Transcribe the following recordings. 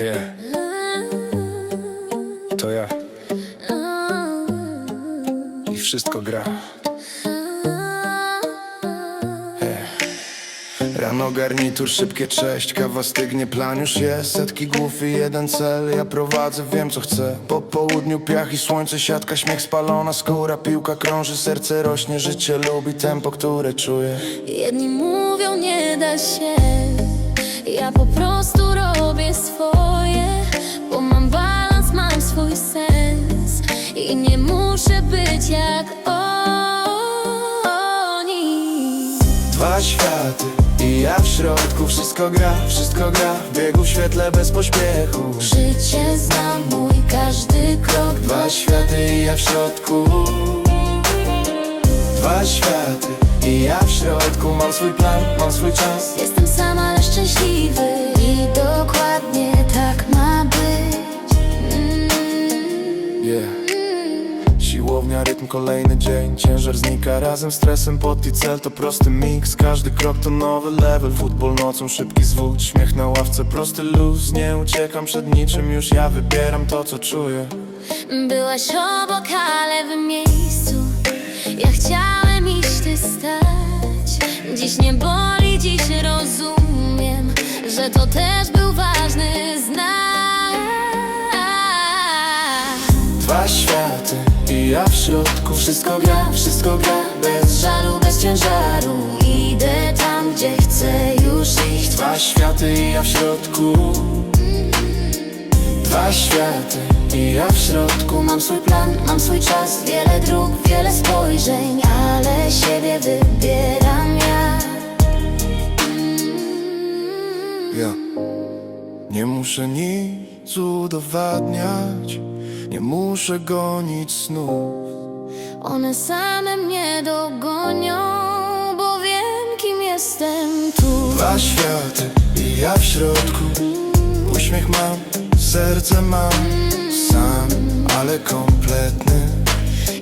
Yeah, to ja. I wszystko gra. Rano garnitur, szybkie cześć, kawa stygnie, plan już jest. Setki głów i jeden cel, ja prowadzę, wiem co chcę. Po południu piach i słońce, siatka, śmiech, spalona skóra Piłka krąży, serce rośnie, życie lubi tempo, które czuję. Jedni mówią nie da się Ja po prostu robię I nie muszę być jak oni. Dwa światy i ja w środku, wszystko gra, wszystko gra. W biegu w świetle bez pośpiechu. Życie zna mój każdy krok. Dwa światy i ja w środku. Dwa światy i ja w środku. Mam swój plan, mam swój czas. Jestem sam, ale szczęśliwy. I dokładnie tak ma być. Mm. Yeah. Rytm, kolejny dzień. Ciężar znika razem z stresem. Pod i cel to prosty miks. Każdy krok to nowy level. Futbol nocą, szybki zwód. Śmiech na ławce, prosty luz. Nie uciekam przed niczym. Już ja wybieram to co czuję. Byłaś obok, ale w miejscu. Ja chciałem iść, ty stać. Dziś nie boli, dziś rozumiem Że to też był ważny znak. Dwa światy i ja w środku Wszystko gra, wszystko gra. Bez żalu, bez ciężaru. Idę tam, gdzie chcę już iść. Dwa światy i ja w środku. Dwa światy i ja w środku. Mam swój plan, mam swój czas. Wiele dróg, wiele spojrzeń Ale siebie wybieram ja. Ja Nie muszę nic udowadniać muszę gonić snów. One same mnie dogonią Bo wiem, kim jestem tu. Dwa światy i ja w środku. Uśmiech mam, serce mam. Sam, ale kompletny.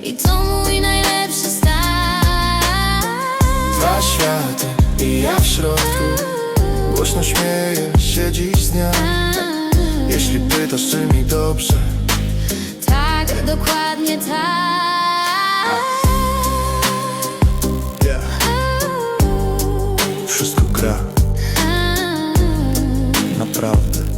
I to mój najlepszy stan? Dwa światy i ja w środku. Głośno śmieję się dziś z dnia. Jeśli pytasz czy mi dobrze dokładnie tak. Yeah. Wszystko gra. Mm. Naprawdę.